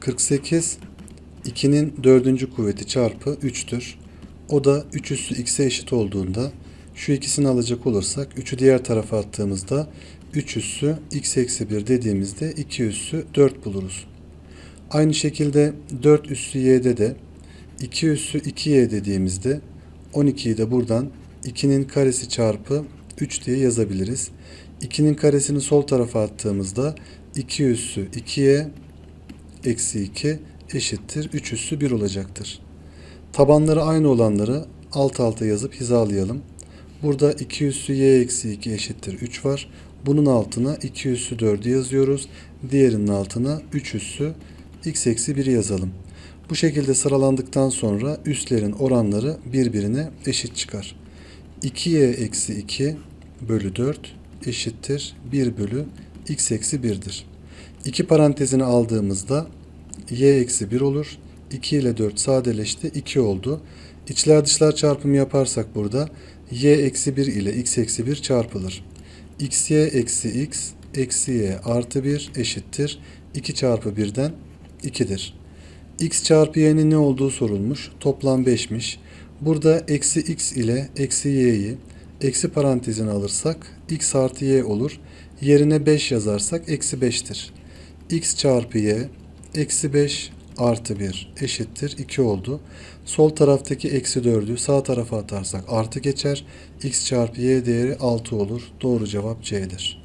48 2'nin dördüncü kuvveti çarpı 3'tür. O da 3 üssü x'e eşit olduğunda şu ikisini alacak olursak 3'ü diğer tarafa attığımızda 3 üssü x eksi 1 dediğimizde 2 üssü 4 buluruz. Aynı şekilde 4 üssü y'de de 2 üssü 2y dediğimizde 12'yi de buradan 2'nin karesi çarpı 3 diye yazabiliriz. 2'nin karesini sol tarafa attığımızda 2 üssü 2y eksi 2 eşittir 3 üssü 1 olacaktır. Tabanları aynı olanları alt alta yazıp hizalayalım. Burada 2 üssü y eksi 2 eşittir 3 var. Bunun altına 2 üssü 4'ü yazıyoruz. Diğerinin altına 3 üssü x eksi 1'i yazalım. Bu şekilde sıralandıktan sonra üslerin oranları birbirine eşit çıkar. 2y eksi 2 bölü 4 eşittir 1 bölü x eksi 1'dir. İki parantezini aldığımızda y eksi 1 olur. 2 ile 4 sadeleşti 2 oldu. İçler dışlar çarpımı yaparsak burada y eksi 1 ile x eksi 1 çarpılır. xy eksi x eksi y artı 1 eşittir. 2 çarpı 1'den 2'dir. x çarpı y'nin ne olduğu sorulmuş. Toplam 5'miş. Burada eksi x ile eksi y'yi eksi parantezine alırsak x artı y olur. Yerine 5 yazarsak eksi 5'tir. X çarpı y eksi 5 artı 1 eşittir 2 oldu. Sol taraftaki eksi 4'ü sağ tarafa atarsak artı geçer. x çarpı y değeri 6 olur. Doğru cevap C'dir.